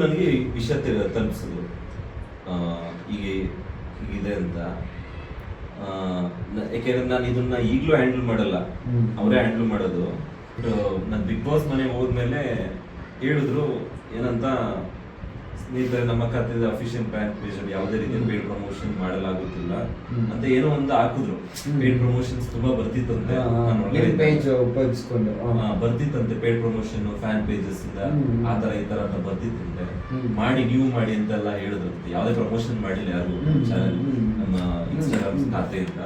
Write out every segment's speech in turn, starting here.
ನನಗೆ ವಿಷಯ ತಿ- ತಲುಪಿಸಿದ್ರು ಆ, ಹೀಗೆ ಹೀಗಿದೆ ಅಂತ. ಯಾಕೆಂದ್ರೆ ನಾನು ಇದನ್ನ ಈಗಲೂ ಹ್ಯಾಂಡಲ್ ಮಾಡಲ್ಲ. ಅವರೇ ಹ್ಯಾಂಡಲ್ ಮಾಡೋದು. ನಾನು ಬಿಗ್ ಬಾಸ್ ಮನೆ ಹೋದ್ಮೇಲೆ ಹೇಳಿದ್ರು ಏನಂತ ಸ್ನೇಹಿತರೆ ನಮ್ಮ ಖಾತೆದ ಅಫಿಷಿಯಲ್ ಬ್ಯಾಂಕ್ ಪೇಜ್ ಅಲ್ಲಿ ಯಾವುದೇ ರೀತಿಯ ಪೇಡ್ ಪ್ರಮೋಷನ್ ಮಾಡಲಾಗುತ್ತಿಲ್ಲ. ಅಂತ ಏನೋ ಒಂದು ಹಾಕಿದ್ರು. ಪೇಡ್ ಪ್ರಮೋಷನ್ಸ್ ತುಂಬಾ ಬರ್ತಿತ್ತಂತೆ. ಪೇಜ್ ಉಪಯೋಗಿಸ್ಕೊಂಡು ಬರ್ತಿತ್ತಂತೆ ಪೇಡ್ ಪ್ರಮೋಷನ್ ಫ್ಯಾನ್ ಪೇಜಸ್ ಇಂದ. ಆ ತರ ಈ ತರ ಅಂತ ಬರ್ತಿತ್ತಂತೆ. ಮಾಡಿ ನೀವು ಮಾಡಿ ಅಂತೆಲ್ಲ ಹೇಳಿದ್ರಂತೆ. ಯಾವುದೇ ಪ್ರಮೋಷನ್ ಮಾಡಿಲ್ಲ ಯಾರು ಚಾನಲ್ ನಮ್ಮ ಇನ್ಸ್ಟಾಗ್ರಾಮ್. ಖಾತೆಯಿಂದ.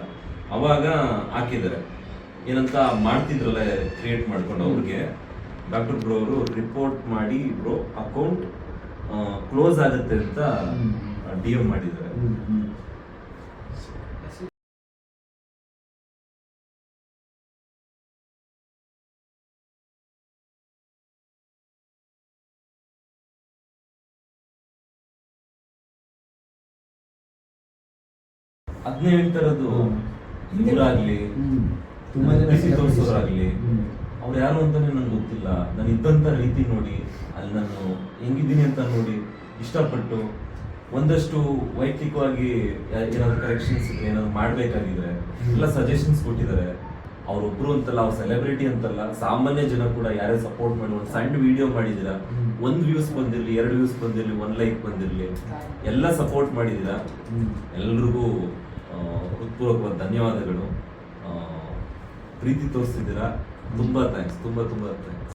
ಅವಾಗ ಹಾಕಿದ್ದಾರೆ. ಏನಂತ ಮಾಡ್ತಿದ್ರಲ್ಲ ಕ್ರಿಯೇಟ್ ಮಾಡ್ಕೊಂಡು ಅವ್ರಿಗೆ. ಡಾಕ್ಟರ್ ಬ್ರೋ ಅವರು ರಿಪೋರ್ಟ್ ಮಾಡಿ ಬ್ರೋ ಅಕೌಂಟ್ ಕ್ಲೋಸ್ ಆಗುತ್ತೆ ಅಂತ. ಡಿ ಎಂ ಮಾಡಿದ್ದಾರೆ ಹದಿನೆಂಟರದ್ದು. ಅದನ್ನೇ. ಇವರಾಗ್ಲಿ. ತುಂಬಾ ಜನ ತೋರಿಸೋರಾಗ್ಲಿ. ಅವ್ರು ಯಾರು ಅಂತಾನೆ ನಂಗೆ ಗೊತ್ತಿಲ್ಲ ನಾನು ಇದ್ದಂತ ರೀತಿ ನೋಡಿ ಅಲ್ಲಿ ನಾನು ಹೆಂಗಿದ್ದೀನಿ ಅಂತ ನೋಡಿ ಇಷ್ಟಪಟ್ಟು ಒಂದಷ್ಟು ವೈಯಕ್ತಿಕವಾಗಿ ಏನಾದ್ರು ಕರೆಕ್ಷನ್ಸ್ ಏನಾದ್ರು ಮಾಡ್ಬೇಕಾಗಿದ್ರೆ ಎಲ್ಲ ಸಜೆಷನ್ಸ್ ಕೊಟ್ಟಿದ್ದಾರೆ ಅವ್ರೊಬ್ರು ಅಂತಲ್ಲ ಅವ್ರ ಸೆಲೆಬ್ರಿಟಿ ಅಂತಲ್ಲ ಸಾಮಾನ್ಯ ಜನ ಕೂಡ ಯಾರೇ ಸಪೋರ್ಟ್ ಮಾಡಿ ಒಂದು ಸಣ್ಣ ವಿಡಿಯೋ ಮಾಡಿದಿರಾ. ಒಂದ್ ವ್ಯೂಸ್ ಬಂದಿರಲಿ ಎರಡು ವ್ಯೂಸ್ ಬಂದಿರಲಿ ಒನ್ ಲೈಕ್ ಬಂದಿರಲಿ ಎಲ್ಲ ಸಪೋರ್ಟ್ ಮಾಡಿದಿರಾ. ಎಲ್ರಿಗೂ ಹೃತ್ಪೂರ್ವಕವಾದ ಧನ್ಯವಾದಗಳು. ಪ್ರೀತಿ ತೋರಿಸ್ತಿದ್ದೀರಾ? ತುಂಬಾ ಥ್ಯಾಂಕ್ಸ್ ತುಂಬಾ ತುಂಬಾ ಥ್ಯಾಂಕ್ಸ್